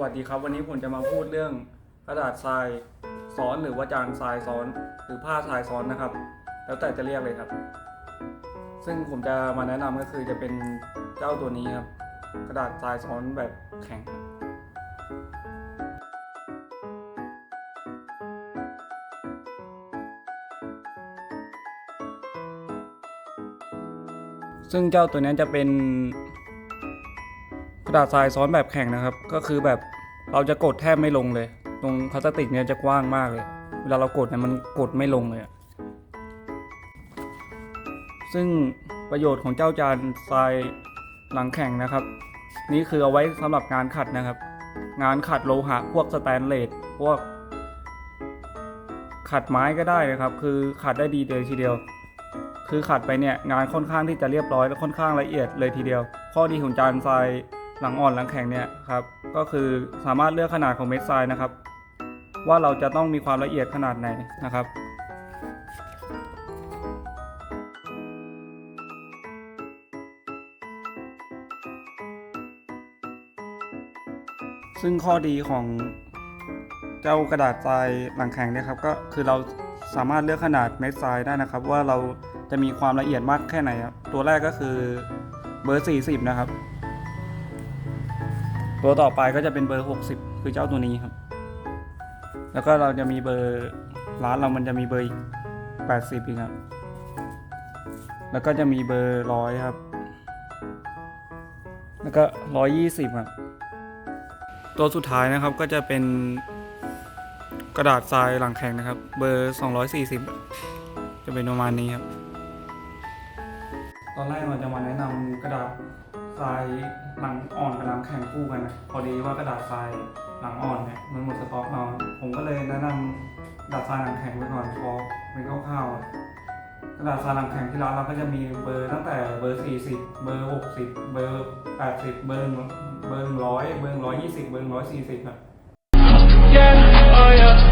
วัสดีครับ วันนี้ผมจะมาพูดเรื่องกระดาษทรายซ้อนหรือว่าจานทรายซ้อน หรือผ้าทรายซ้อนนะครับ แล้วแต่จะเรียกเลยครับ ซึ่งผมจะมาแนะนำก็คือจะเป็นเจ้าตัวนี้ครับ กระดาษทรายซ้อนแบบแข็งซึ่งเจ้าตัวนี้จะเป็นกระดาษทรายซ้อนแบบแข็งนะครับ ก็คือแบบ เราจะกดแทบไม่ลงเลย ตรงพลาสติกเนี่ยจะกว้างมากเลย เวลาเรากดเนี่ยมันกดไม่ลงเลย ซึ่งประโยชน์ของเจ้าจานทรายหลังแข็งนะครับ นี่คือเอาไว้สำหรับงานขัดนะครับ งานขัดโลหะพวกสแตนเลสพวก ขัดไม้ก็ได้นะครับ คือขัดได้ดีเลยทีเดียว คือขัดไปเนี่ยงานค่อนข้างที่จะเรียบร้อยและค่อนข้างละเอียดเลยทีเดียว ข้อดีของจานทราย หลังอ่อนหลังแข็งเนี่ยครับก็คือสามารถเลือกขนาดของเม็ดทรายนะครับ ว่าเราจะต้องมีความละเอียดขนาดไหนนะครับซึ่งข้อดีของเจ้ากระดาษทรายหลังแข็งเนี่ยครับก็คือเราสามารถเลือกขนาดเม็ดทรายได้นะครับ ว่าเราจะมีความละเอียดมากแค่ไหนครับตัวแรกก็คือเบอร์ 40 นะครับ ตัวต่อไปก็จะเป็นเบอร์ 60 คือเจ้าตัวนี้ครับ แล้วก็เราจะมีเบอร์ร้านเรามันจะมีเบอร์ 80อีกครับ แล้วก็จะมีเบอร์ร้อยครับ แล้วก็ร้อยยี่สิบครับ ตัวสุดท้ายนะครับก็จะเป็นกระดาษทรายหลังแข็งนะครับ เบอร์ 240 จะเป็นประมาณนี้ครับ ตอนแรกเราจะมาแนะนำกระดาษ ทรายหลังอ่อนกับหลังแข็งคู่กันนะพอดีว่ากระดาษทรายหลังอ่อนเนี่ยมันหมดสต็อกเราผมก็เลยแนะนำกระดาษทรายหลังแข็งไว้ก่อนพอเป็นคร่าวๆกระดาษทรายหลังแข็งที่ร้านเราก็จะมีเบอร์ตั้งแต่เบอร์ 40 เบอร์ 60 เบอร์ 80 เบอร์เบอร์100เบอร์120เบอร์140ครับ Yeah, oh yeah, na na na na na na. Yeah, oh yeah,